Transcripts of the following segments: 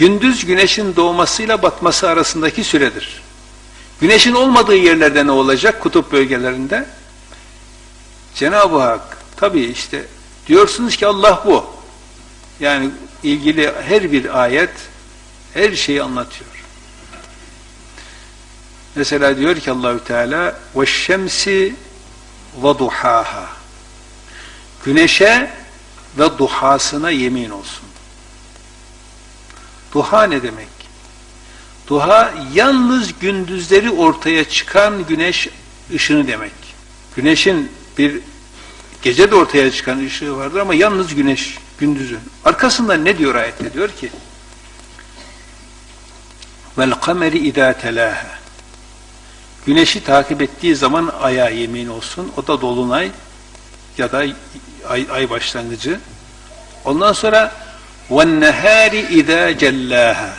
Gündüz güneşin doğmasıyla batması arasındaki süredir. Güneşin olmadığı yerlerde ne olacak? Kutup bölgelerinde. Cenab-ı Hak tabii işte diyorsunuz ki Allah bu. Yani ilgili her bir ayet her şeyi anlatıyor. Mesela diyor ki Allahü Teala ve şemsi ve duhaha. Güneşe ve duhasına yemin olsun. Duha ne demek? Duha yalnız gündüzleri ortaya çıkan güneş ışını demek. Güneşin bir gece de ortaya çıkan ışığı vardır ama yalnız güneş gündüzün. Arkasında ne diyor ayette? Diyor ki vel kameri idâ telâhe Güneşi takip ettiği zaman aya yemin olsun. O da dolunay ya da ay, ay başlangıcı. Ondan sonra وَالنَّهَارِ اِذَا جَلَّاهَا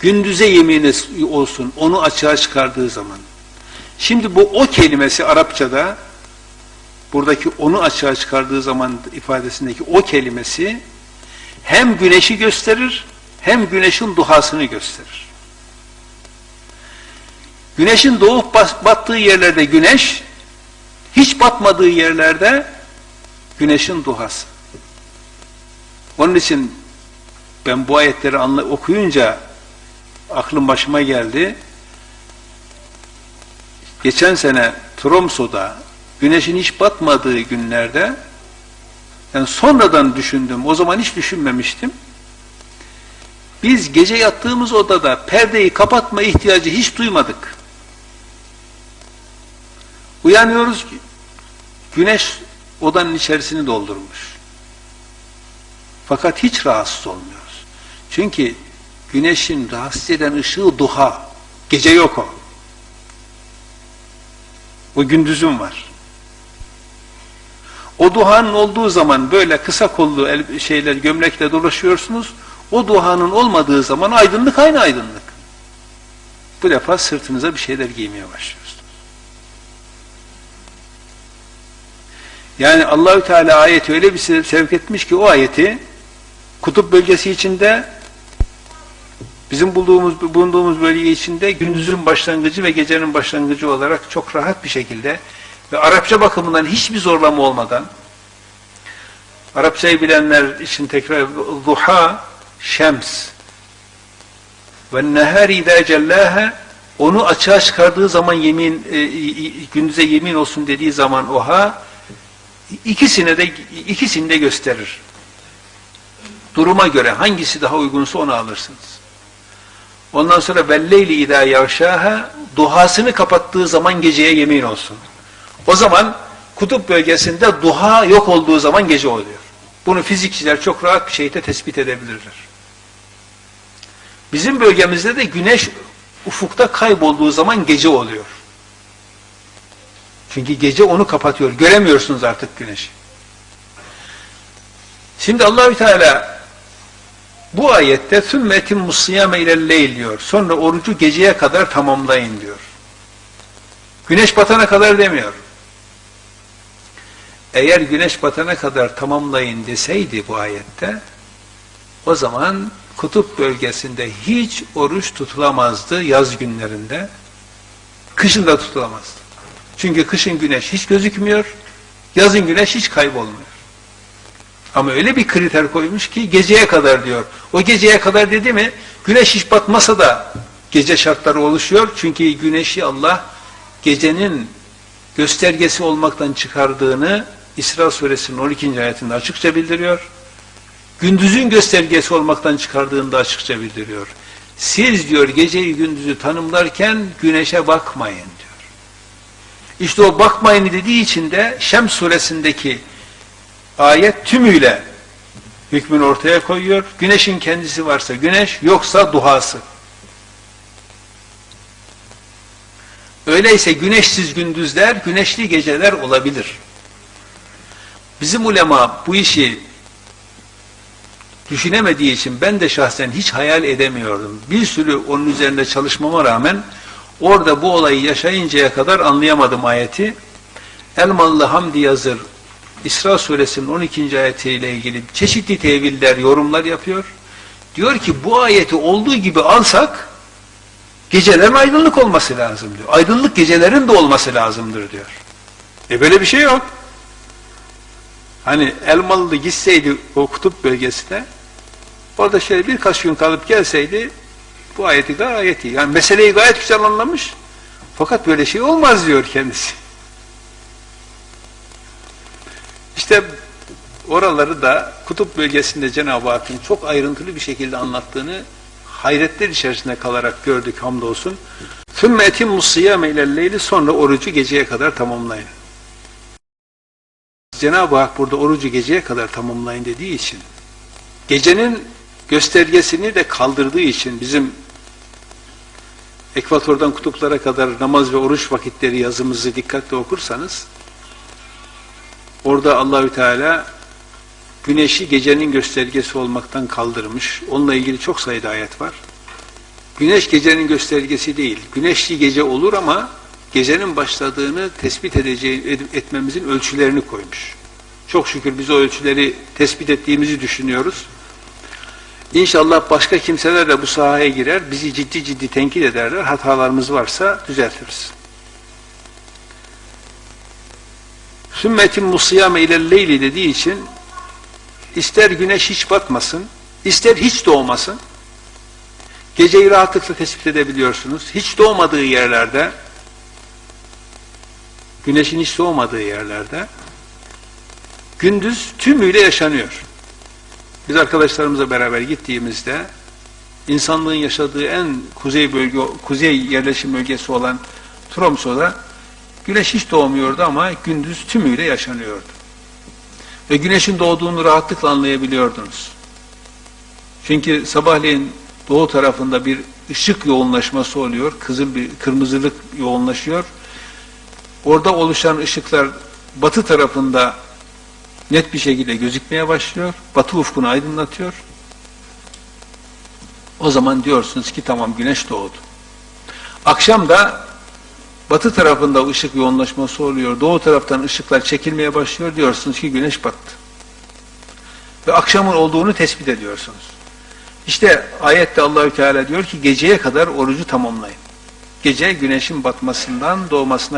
Gündüze yemin olsun. Onu açığa çıkardığı zaman. Şimdi bu o kelimesi Arapçada buradaki onu açığa çıkardığı zaman ifadesindeki o kelimesi hem güneşi gösterir hem güneşin duhasını gösterir. Güneşin doğup battığı yerlerde güneş, hiç batmadığı yerlerde güneşin duhası. Onun için ben bu ayetleri anla, okuyunca aklım başıma geldi. Geçen sene Tromso'da güneşin hiç batmadığı günlerde yani sonradan düşündüm. O zaman hiç düşünmemiştim. Biz gece yattığımız odada perdeyi kapatma ihtiyacı hiç duymadık. Uyanıyoruz ki güneş odanın içerisini doldurmuş. Fakat hiç rahatsız olmuyoruz. Çünkü güneşin rahatsız eden ışığı duha. Gece yok o. O gündüzün var. O duhanın olduğu zaman böyle kısa kollu el, şeyler gömlekle dolaşıyorsunuz. O duhanın olmadığı zaman aydınlık aynı aydınlık. Bu defa sırtınıza bir şeyler giymeye başlıyorsunuz. Yani Allahü Teala ayeti öyle bir sevk etmiş ki o ayeti kutup bölgesi içinde bizim bulduğumuz bulunduğumuz bölge içinde gündüzün başlangıcı ve gecenin başlangıcı olarak çok rahat bir şekilde ve Arapça bakımından hiçbir zorlama olmadan Arapçayı bilenler için tekrar duha şems ve nehari idâ cellâhe onu açığa çıkardığı zaman yemin e, gündüze yemin olsun dediği zaman oha ikisine de ikisini de gösterir. Duruma göre hangisi daha uygunsa onu alırsınız. Ondan sonra velleyli idâ yavşâha duhasını kapattığı zaman geceye yemin olsun. O zaman kutup bölgesinde duha yok olduğu zaman gece oluyor. Bunu fizikçiler çok rahat bir şekilde tespit edebilirler. Bizim bölgemizde de güneş ufukta kaybolduğu zaman gece oluyor. Çünkü gece onu kapatıyor. Göremiyorsunuz artık güneşi. Şimdi Allahü Teala bu ayette sümmetin musiyame ilelleyl diyor. Sonra orucu geceye kadar tamamlayın diyor. Güneş batana kadar demiyor. Eğer güneş batana kadar tamamlayın deseydi bu ayette o zaman kutup bölgesinde hiç oruç tutulamazdı yaz günlerinde. Kışın da tutulamazdı. Çünkü kışın güneş hiç gözükmüyor, yazın güneş hiç kaybolmuyor. Ama öyle bir kriter koymuş ki geceye kadar diyor. O geceye kadar dedi mi güneş hiç batmasa da gece şartları oluşuyor. Çünkü güneşi Allah gecenin göstergesi olmaktan çıkardığını İsra suresinin 12. ayetinde açıkça bildiriyor. Gündüzün göstergesi olmaktan çıkardığını da açıkça bildiriyor. Siz diyor geceyi gündüzü tanımlarken güneşe bakmayın diyor. İşte o bakmayın dediği için de Şems suresindeki ayet tümüyle hükmünü ortaya koyuyor. Güneşin kendisi varsa güneş, yoksa duhası. Öyleyse güneşsiz gündüzler, güneşli geceler olabilir. Bizim ulema bu işi düşünemediği için ben de şahsen hiç hayal edemiyordum. Bir sürü onun üzerinde çalışmama rağmen orada bu olayı yaşayıncaya kadar anlayamadım ayeti. Elmalı Hamdi Yazır İsra suresinin 12. ayetiyle ilgili çeşitli teviller, yorumlar yapıyor. Diyor ki bu ayeti olduğu gibi alsak gecelerin aydınlık olması lazım diyor. Aydınlık gecelerin de olması lazımdır diyor. E böyle bir şey yok. Hani Elmalılı gitseydi o kutup bölgesine orada şöyle birkaç gün kalıp gelseydi bu ayeti gayet iyi. Yani meseleyi gayet güzel anlamış. Fakat böyle şey olmaz diyor kendisi. İşte oraları da kutup bölgesinde Cenab-ı Hakk'ın çok ayrıntılı bir şekilde anlattığını hayretler içerisinde kalarak gördük hamdolsun. ثُمَّ اَتِمُّ الصِّيَامَ اِلَى اللَّيْلِ Sonra orucu geceye kadar tamamlayın. Cenab-ı Hak burada orucu geceye kadar tamamlayın dediği için gecenin göstergesini de kaldırdığı için bizim ekvatordan kutuplara kadar namaz ve oruç vakitleri yazımızı dikkatle okursanız orada Allahü Teala güneşi gecenin göstergesi olmaktan kaldırmış. Onunla ilgili çok sayıda ayet var. Güneş gecenin göstergesi değil. Güneşli gece olur ama gecenin başladığını tespit edeceği, etmemizin ölçülerini koymuş. Çok şükür biz o ölçüleri tespit ettiğimizi düşünüyoruz. İnşallah başka kimseler de bu sahaya girer, bizi ciddi ciddi tenkit ederler, hatalarımız varsa düzeltiriz. Sümmetin musiyame ilelleyli dediği için ister güneş hiç batmasın, ister hiç doğmasın, geceyi rahatlıkla tespit edebiliyorsunuz. Hiç doğmadığı yerlerde, güneşin hiç doğmadığı yerlerde, gündüz tümüyle yaşanıyor. Biz arkadaşlarımızla beraber gittiğimizde insanlığın yaşadığı en kuzey bölge, kuzey yerleşim bölgesi olan Tromso'da güneş hiç doğmuyordu ama gündüz tümüyle yaşanıyordu. Ve güneşin doğduğunu rahatlıkla anlayabiliyordunuz. Çünkü sabahleyin doğu tarafında bir ışık yoğunlaşması oluyor, kızıl bir kırmızılık yoğunlaşıyor. Orada oluşan ışıklar batı tarafında net bir şekilde gözükmeye başlıyor. Batı ufkunu aydınlatıyor. O zaman diyorsunuz ki tamam güneş doğdu. Akşam da batı tarafında ışık yoğunlaşması oluyor. Doğu taraftan ışıklar çekilmeye başlıyor. Diyorsunuz ki güneş battı. Ve akşamın olduğunu tespit ediyorsunuz. İşte ayette Allahü Teala diyor ki geceye kadar orucu tamamlayın. Gece güneşin batmasından doğmasına